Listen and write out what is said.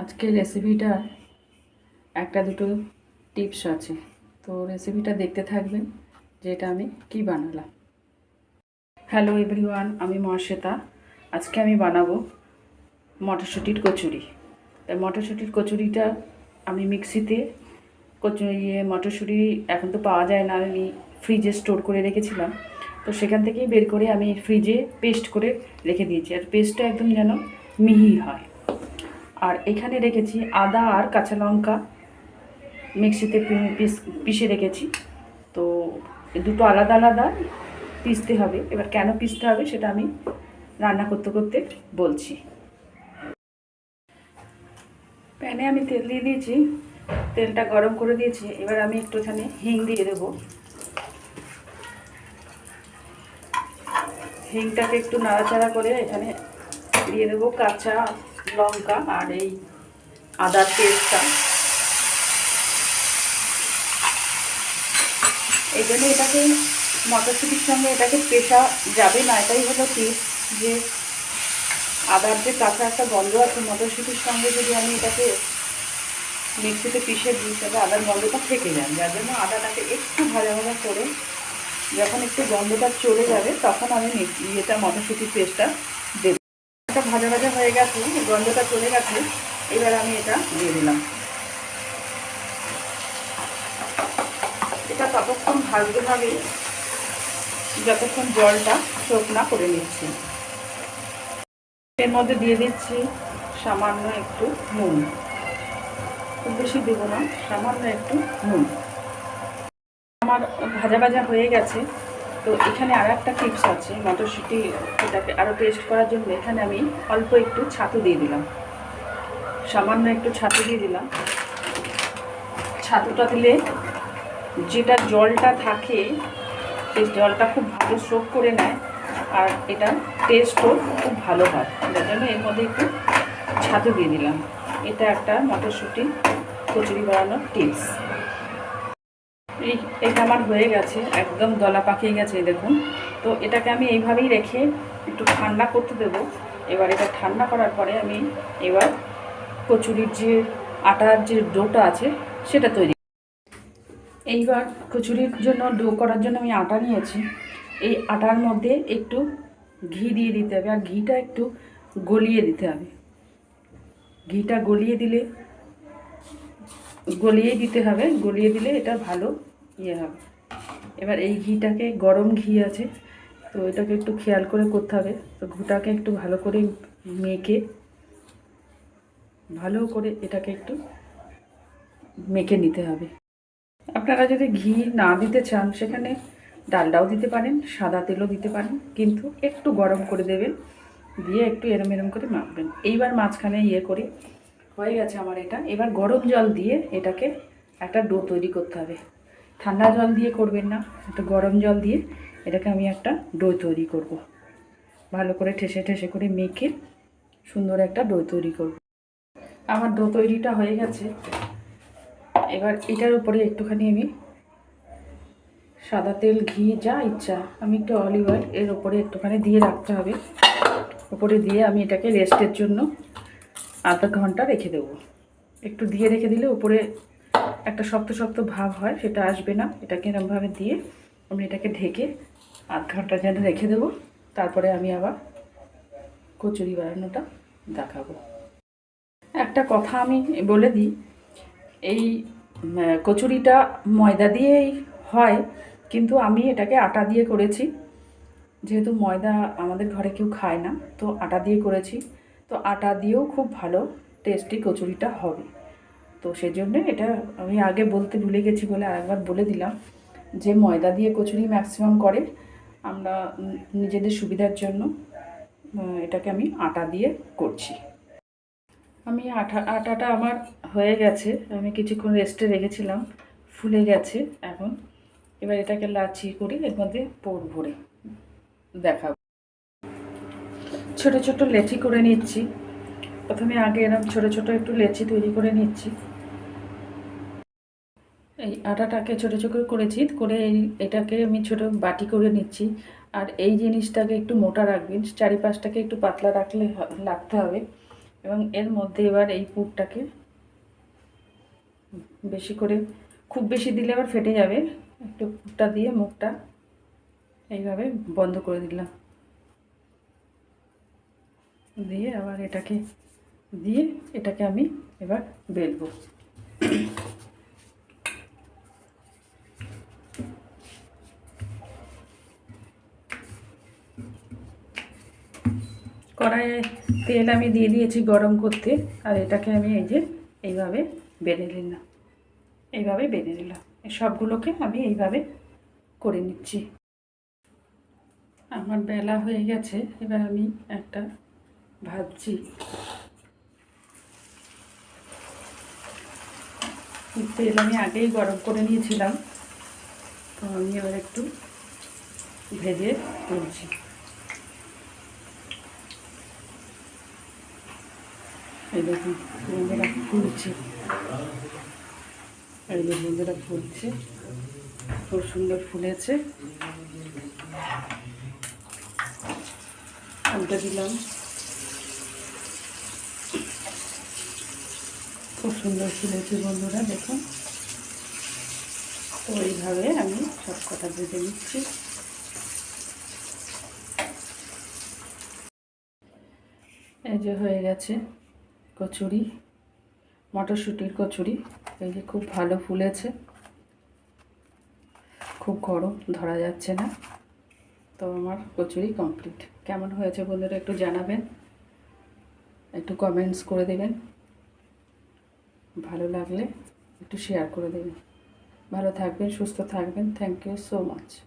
আজকে রেসিপিটা একটা দুটো টিপস আছে। তো রেসিপিটা দেখতে থাকবেন যে এটা আমি কি বানালাম। হ্যালো এভরিওয়ান আমি মহাশ্বেতা আজকে আমি বানাবো মটরশুঁটির কচুরি। তাই মটরশুঁটির কচুরিটা আমি মিক্সিতে কচু ইয়ে মটরশুঁটি এখন তো পাওয়া যায় না, আমি ফ্রিজে স্টোর করে রেখেছিলাম। তো সেখান থেকেই বের করে আমি ফ্রিজে পেস্ট করে রেখে দিয়েছি। আর পেস্টটা একদম যেন মিহি হয়। আর এখানে রেখেছি আদা আর কাঁচা লঙ্কা। মিক্সিতে পিস, পিষে রেখেছি। তো দুটো আলাদা আলাদা পিসতে হবে। এবার কেন পিসতে হবে সেটা আমি রান্না করতে করতে বলছি। প্যানে আমি তেল দিয়ে দিয়েছি। তেলটা গরম করে দিয়েছি। এবার আমি একটু এখানে হিং দিয়ে দেবো। হিংটাকে একটু নাড়াচাড়া করে এখানে দিয়ে দেবো কাঁচা লঙ্কা আর এই আদার পেস্টটা। এই জন্য এটাকে মটরশুঁটির সঙ্গে এটাকে পেশা যাবে না, এটাই হলো টিপস যে আদার যে কাঁচা একটা গন্ধ আছে, মটরশুঁটির সঙ্গে যদি আমি এটাকে মিক্সিতে পিষে দিই, তাহলে আদার গন্ধটা থেকে যায়। যার জন্য আদাটাকে একটু ভাজা ভাজা করে যখন একটু গন্ধটা চলে যাবে, তখন আমি ইয়েটা, মটরশুঁটির পেস্টটা দেবো। এটা ভাজা ভাজা হয়ে গেছে গন্ধটা চলে গেছে, এবার আমি এটা দিয়ে দিলাম। এটা ততক্ষণ ভাজতে হবে, যতক্ষণ জলটা চোখ শুকনা করে নিচ্ছি। এর মধ্যে দিয়ে দিচ্ছি সামান্য একটু নুন। খুব বেশি দেবো না, সামান্য একটু নুন। আমার ভাজা ভাজা হয়ে গেছে তো এখানে আর একটা টিপস আছে, মটরশুঁটি এটাকে আরও টেস্ট করার জন্য এখানে আমি অল্প একটু ছাতু দিয়ে দিলাম। সামান্য একটু ছাতু দিয়ে দিলাম। ছাতুটা দিলে যেটা জলটা থাকে, সেই জলটা খুব ভালো সোক করে নেয় আর এটা টেস্টও খুব ভালো হয়। যার জন্য এর মধ্যে একটু ছাতু দিয়ে দিলাম। এটা একটা মটরশুঁটি, কচুরি বানানোর টিপস এটা আমার হয়ে গেছে, একদম দলা পাকিয়ে গেছে দেখুন। তো এটাকে আমি এইভাবেই রেখে একটু ঠান্ডা করতে দেবো। এবার এটা ঠান্ডা করার পরে আমি এবার কচুরির যে আটার যে ডোটা আছে, সেটা তৈরি এইবার কচুরির জন্য, ডো করার জন্য আমি আটা নিয়েছি। এই আটার মধ্যে একটু ঘি দিয়ে দিতে হবে আর ঘিটা একটু গলিয়ে দিতে হবে। ঘিটা গলিয়ে দিলে, গলিয়ে দিতে হবে, গলিয়ে দিলে এটা ভালো ইয়ে হবে। এবার এই ঘিটাকে, গরম ঘি আছে, তো এটাকে একটু খেয়াল করে করতে হবে। তো ঘুটাকে একটু ভালো করে মেখে, ভালো করে এটাকে একটু মেখে নিতে হবে। আপনারা যদি ঘি না দিতে চান, সেখানে ডালডাও দিতে পারেন, সাদা তেলও দিতে পারেন, কিন্তু একটু গরম করে দেবেন, দিয়ে একটু এরম এরম করে মাখবেন। এইবার মাঝখানে ইয়ে করে, হয়ে গেছে আমার এটা। এবার গরম জল দিয়ে এটাকে একটা ডো তৈরি করতে হবে। ঠান্ডা জল দিয়ে করবেন না, একটু গরম জল দিয়ে এটাকে আমি একটা ডো তৈরি করব। ভালো করে ঠেসে ঠেসে করে মেখে সুন্দর একটা ডো তৈরি করব। আমার ডো তৈরিটা হয়ে গেছে এবার এটার উপরে একটুখানি আমি সাদা তেল, ঘি, যা ইচ্ছা, আমি একটু অলিভ অয়েল এর উপরে একটুখানি দিয়ে রাখতে হবে উপরে দিয়ে আমি এটাকে রেস্টের জন্য আধা ঘণ্টা রেখে দেবো একটু দিয়ে রেখে দিলে উপরে একটা শক্ত শক্ত ভাব হয়, সেটা আসবে না। এটাকে এরমভাবে দিয়ে আমি এটাকে ঢেকে আধ ঘণ্টা যেন রেখে দেবো। তারপরে আমি আবার কচুরি বানানোটা দেখাবো। একটা কথা আমি বলে দিই, এই কচুরিটা ময়দা দিয়েই হয়, কিন্তু আমি এটাকে আটা দিয়ে করেছি। যেহেতু ময়দা আমাদের ঘরে কেউ খায় না, তো আটা দিয়ে করেছি। তো আটা দিয়েও খুব ভালো, টেস্টি কচুরিটা হবে। তো সেজন্য এটা আমি আগে বলতে ভুলে গেছি বলে আরেকবার বলে দিলাম যে ময়দা দিয়ে কচুরি ম্যাক্সিমাম করে আমরা নিজেদের সুবিধার জন্য এটাকে আমি আটা দিয়ে করছি। আমি আটা আটাটা আমার হয়ে গেছে, আমি কিছুক্ষণ রেস্টে রেখেছিলাম, ফুলে গেছে এখন। এবার এটাকে লাচি করে এর মধ্যে পোর ভরে দেখাবো। ছোট ছোট লেচি করে নিচ্ছি। প্রথমে আগে এরকম ছোট ছোট একটু লেচি তৈরি করে নিচ্ছি। এই আটাটাকে ছোটো ছোট করেছি করে এই এটাকে আমি ছোট বাটি করে নিচ্ছি। আর এই জিনিসটাকে একটু মোটা রাখবেন, চারিপাশটাকে একটু পাতলা রাখলে রাখতে হবে। এবং এর মধ্যে এবার এই পুরটাকে বেশি করে, খুব বেশি দিলে আবার ফেটে যাবে। একটু পুরটা দিয়ে মুখটা এইভাবে বন্ধ করে দিলাম। দিয়ে আবার এটাকে, দিয়ে এটাকে আমি এবার বেলবো। কড়াইয়ে তেল আমি দিয়ে দিয়েছি গরম করতে, আর এটাকে আমি এই যে এইভাবে বেড়ে নিলাম। এইভাবে বেড়ে নিলাম। সবগুলোকে আমি এইভাবে করে নিচ্ছি। আমার বেলা হয়ে গেছে, এবার আমি একটা ভাজছি। তেল আমি আগেই গরম করে নিয়েছিলাম, তো আমি এবার একটু ভেজে তুলছি। দেখুন বন্ধুরা ফুলছে এই যে বন্ধুরা ফুলছে খুব সুন্দর ফুলেছে আলটা দিলাম খুব সুন্দর ফুলেছে বন্ধুরা দেখুন তো এইভাবে আমি সব কটা ভেজে নিচ্ছি এই যে হয়ে গেছে। কচুরি, মটরশুঁটির কচুরি, এই যে খুব ভালো ফুলেছে। খুব গরম, ধরা যাচ্ছে না। তো আমার কচুরি কমপ্লিট কেমন হয়েছে বন্ধুরা একটু জানাবেন? একটু কমেন্টস করে দেবেন। ভালো লাগলে একটু শেয়ার করে দেবেন। ভালো থাকবেন, সুস্থ থাকবেন। Thank you so much